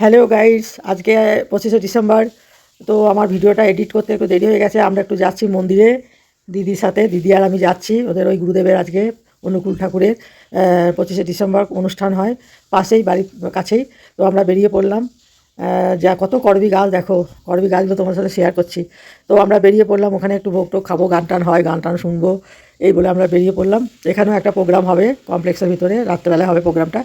Hello guys, আজকে পঁচিশে December, তো আমার ভিডিওটা এডিট করতে একটু দেরি হয়ে গেছে, আমরা একটু যাচ্ছি মন্দিরে, দিদির সাথে, দিদি আর আমি যাচ্ছি, ওদের ওই গুরুদেবের আজকে অনুকূল ঠাকুরের পঁচিশে ডিসেম্বর অনুষ্ঠান হয়, পাশেই বাড়ির কাছেই, তো আমরা বেরিয়ে পড়লাম যা কত করবি গাছ দেখো, করবি গাছগুলো তোমার সাথে শেয়ার করছি, তো আমরা বেরিয়ে পড়লাম, ওখানে একটু ভোগ টোগ খাব, গান টান হয়, গান টান শুনব, এই বলে আমরা বেরিয়ে পড়লাম, এখানেও একটা প্রোগ্রাম হবে কমপ্লেক্সের ভিতরে, রাত্রেবেলায় হবে প্রোগ্রামটা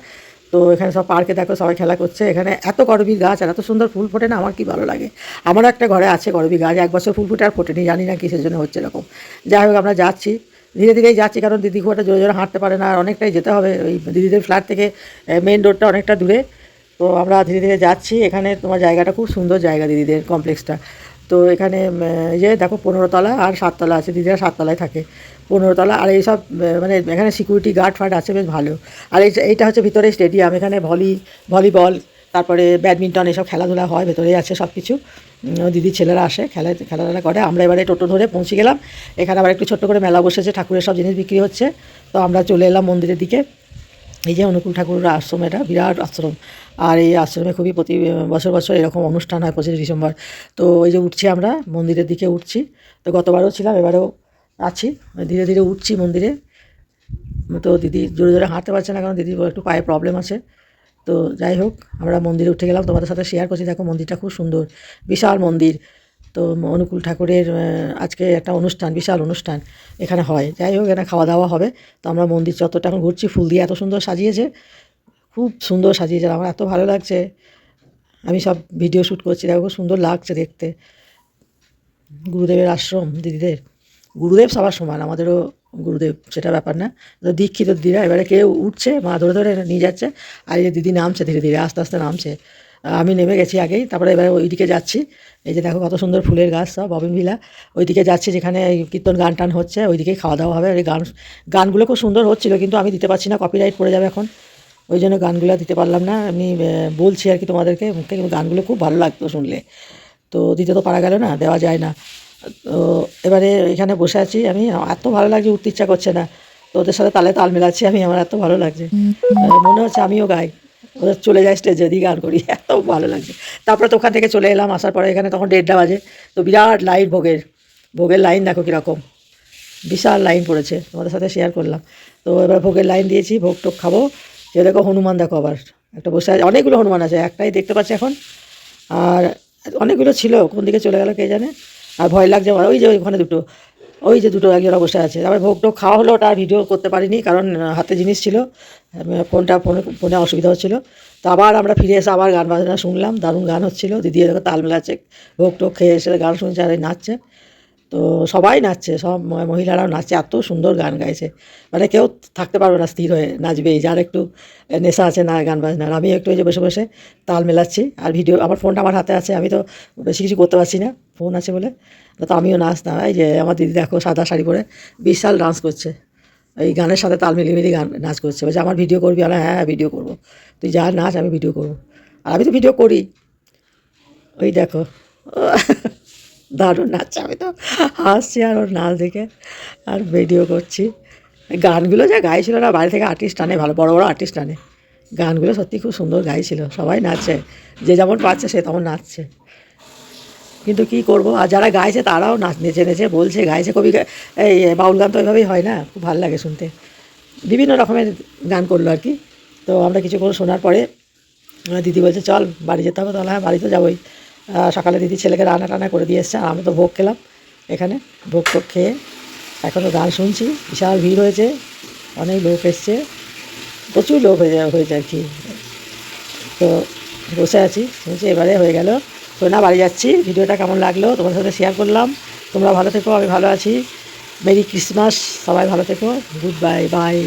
তো এখানে সব পার্কে দেখো সবাই খেলা করছে। এখানে এত করবি গাছ আর এত সুন্দর ফুল ফোটে না, আমার কি ভালো লাগে। আমারও একটা ঘরে আছে করবি গাছ, এক বছর ফুল ফুটে আর ফোটেনি, জানি না কিসের জন্য হচ্ছে এরকম। যাই হোক, আমরা যাচ্ছি। ধীরে ধীরেই যাচ্ছি, কারণ দিদি খুব একটা জোরে জোরে হাঁটতে পারে না, আর অনেকটাই যেতে হবে। ওই দিদিদের ফ্ল্যাট থেকে মেন রোডটা অনেকটা দূরে। তো আমরা ধীরে ধীরে যাচ্ছি। এখানে তোমার জায়গাটা খুব সুন্দর জায়গা দিদিদের কমপ্লেক্সটা তো এখানে যে দেখো পনেরো তলা আর সাততলা আছে, দিদিরা সাততলায় থাকে। পনেরো তলা, আর এইসব মানে এখানে সিকিউরিটি গার্ড ফার্ড আছে, বেশ ভালো। আর এই এইটা হচ্ছে ভিতরে স্টেডিয়াম এখানে ভলি ভলিবল তারপরে ব্যাডমিন্টন এসব খেলাধুলা হয়, ভেতরেই আছে সব কিছু দিদির ছেলেরা আসে, খেলা, খেলাধুলা করে। আমরা এবারে টোটো ধরে পৌঁছে গেলাম। এখানে আবার একটু ছোট্ট করে মেলা বসেছে, ঠাকুরের সব জিনিস বিক্রি হচ্ছে। তো আমরা চলে এলাম মন্দিরের দিকে। এই যে অনুকূল ঠাকুরের আশ্রম, এটা বিরাট আশ্রম। আর এই আশ্রমে খুবই প্রতি বছর বছর এরকম অনুষ্ঠান হয় পঁচিশে ডিসেম্বর। তো এই যে উঠছি আমরা, মন্দিরের দিকে উঠছি। তো গতবারও ছিলাম, এবারেও আছি। ধীরে ধীরে উঠছি মন্দিরে। তো দিদি জোরে জোরে হাঁটতে পারছে না, কারণ দিদির একটু পায়ে প্রবলেম আছে। তো যাই হোক, আমরা মন্দিরে উঠে গেলাম। তোমাদের সাথে শেয়ার করছি। দেখো মন্দিরটা খুব সুন্দর, বিশাল মন্দির। তো অনুকূল ঠাকুরের আজকে একটা অনুষ্ঠান, বিশাল অনুষ্ঠান এখানে হয়। যাই হোক, এখানে খাওয়া দাওয়া হবে। তো আমরা মন্দির চত্বরটা এখন ঘুরছি। ফুল দিয়ে এত সুন্দর সাজিয়েছে। খুব সুন্দর সাজিয়েছে। আমার এত ভালো লাগছে। আমি সব ভিডিও শ্যুট করছি। দেখো, খুব সুন্দর লাগছে দেখতে। গুরুদেবের আশ্রম, দিদিদের। গুরুদেব সবার সমান, আমাদেরও গুরুদেব, সেটা ব্যাপার না। তো দীক্ষিত দিদিরা। এবারে কেউ উঠছে, মা ধরে ধরে নিয়ে যাচ্ছে। আর এই দিদি নামছে ধীরে ধীরে, আস্তে আস্তে নামছে। আমি নেমে গেছি আগেই তারপরে এবারে ওইদিকে যাচ্ছি। এই যে দেখো কত সুন্দর ফুলের গাছ সব ববিন ভিলা ওইদিকে যাচ্ছি যেখানে কীর্তন গান টান হচ্ছে ওইদিকেই খাওয়া দাওয়া হবে। গান গানগুলো খুব সুন্দর হচ্ছিল কিন্তু আমি দিতে পারছি না কপিরাইট পড়ে যাবে এখন। ওই জন্য গানগুলো দিতে পারলাম না। আমি বলছি আর কি তোমাদেরকে মুখে কিন্তু গানগুলো খুব ভালো লাগতো শুনলে। তো দিতে তো পারা গেল না দেওয়া যায় না। তো এবারে এখানে বসে আছি আমি এত ভালো লাগছে উঠতে ইচ্ছা করছে না। তো ওদের সাথে তালে তাল মেলাচ্ছি আমি আমার এত ভালো লাগছে। মনে হচ্ছে আমিও গাই। চলে যায় স্টেজে দিয়ে গান করি। এত ভালো লাগছে। তারপরে তো ওখান থেকে চলে এলাম, আসার পরে এখানে তখন দেড়টা বাজে। তো বিরাট লাইট ভোগের। ভোগের লাইন দেখো কীরকম। বিশাল লাইন পড়েছে, তোমাদের সাথে শেয়ার করলাম। তো এবার ভোগের লাইন দিয়েছি, ভোগ টোগ খাব। সে দেখো হনুমান দেখো আবার। একটা বসে আছে, অনেকগুলো হনুমান আছে, একটাই দেখতে পাচ্ছি এখন। আর অনেকগুলো ছিল, কোন দিকে চলে গেল কে জানে? আর ভয় লাগছে আমার। ওই যে ওইখানে দুটো। ওই যে দুটো একজন বসে আছে। তারপরে ভোগ টোগ খাওয়া হলো, ওটা ভিডিও করতে পারিনি, কারণ হাতে জিনিস ছিল। ফোনটা, ফোনে ফোনে অসুবিধা হচ্ছিল। তো আবার আমরা ফিরে এসে আবার গান বাজনা শুনলাম, দারুণ গান হচ্ছিল। দিদি দেখো তাল মেলাচ্ছে, ভোগ টোগ খেয়ে এসে গান শুনছে আর নাচছে। তো সবাই নাচছে, সব মহিলারাও নাচছে, এত সুন্দর গান গাইছে। মানে কেউ থাকতে পারবে না স্থির হয়ে নাচবেই, যার একটু নেশা আছে না গান বাজনার। আমি একটু ওই যে বসে বসে তাল মেলাচ্ছি আর ভিডিও, আমার ফোনটা আমার হাতে আছে, আমি তো বেশি কিছু করতে পারছি না, ফোন আছে বলে। তো আমিও নাচতাম এই যে আমার দিদি দেখো সাদা শাড়ি পরে বিশাল ডান্স করছে। এই গানের সাথে তাল মিলিয়ে মিলিয়ে গান, নাচ করছে। বলছে, আমার ভিডিও করবি? আমি হ্যাঁ ভিডিও করব। তুই যা নাচ, আমি ভিডিও করব। আর আমি তো ভিডিও করি। ওই দেখো। দারুণ নাচছে। আমি তো হাসছি আর ওর নাচ দেখে আর ভিডিও করছি। গানগুলো যা গাইছিল না বাইরে থেকে আর্টিস্ট আনে, ভালো, বড় বড় আর্টিস্ট আনে। গানগুলো সত্যি খুব সুন্দর গাইছিল, সবাই নাচছে যে যেমন পাচ্ছে সে তেমন নাচছে। কিন্তু কি করব? আর যারা গাইছে তারাও নাচ নেচে নেচে বলছে, গাইছে কবি এই বাউল গান তো ওইভাবেই হয় না, খুব ভালো লাগে শুনতে। বিভিন্ন রকমের গান করল আর কি। তো আমরা কিছুক্ষণ শোনার পরে দিদি বলছে, চল বাড়ি যেতে হবে, তাহলে হ্যাঁ বাড়ি তো যাবোই। সকালে দিদি ছেলেকে রান্না টান্না করে দিয়ে এসছে, আর আমি তো ভোগ খেলাম এখানে। ভোগ টোগ খেয়ে এখনও গান শুনছি, বিশাল ভিড় হয়েছে, অনেক লোক এসছে, প্রচুর লোক হয়ে যায়, হয়েছে আর কি। তো বসে আছি শুনছি এবারে হয়ে গেল। তো না, বাড়ি যাচ্ছি, ভিডিওটা কেমন লাগল তোমার সাথে শেয়ার করলাম। তোমরা ভালো থেকো, আমি ভালো আছি। মেরি ক্রিসমাস, সবাই ভালো থেকো, গুড বাই বাই।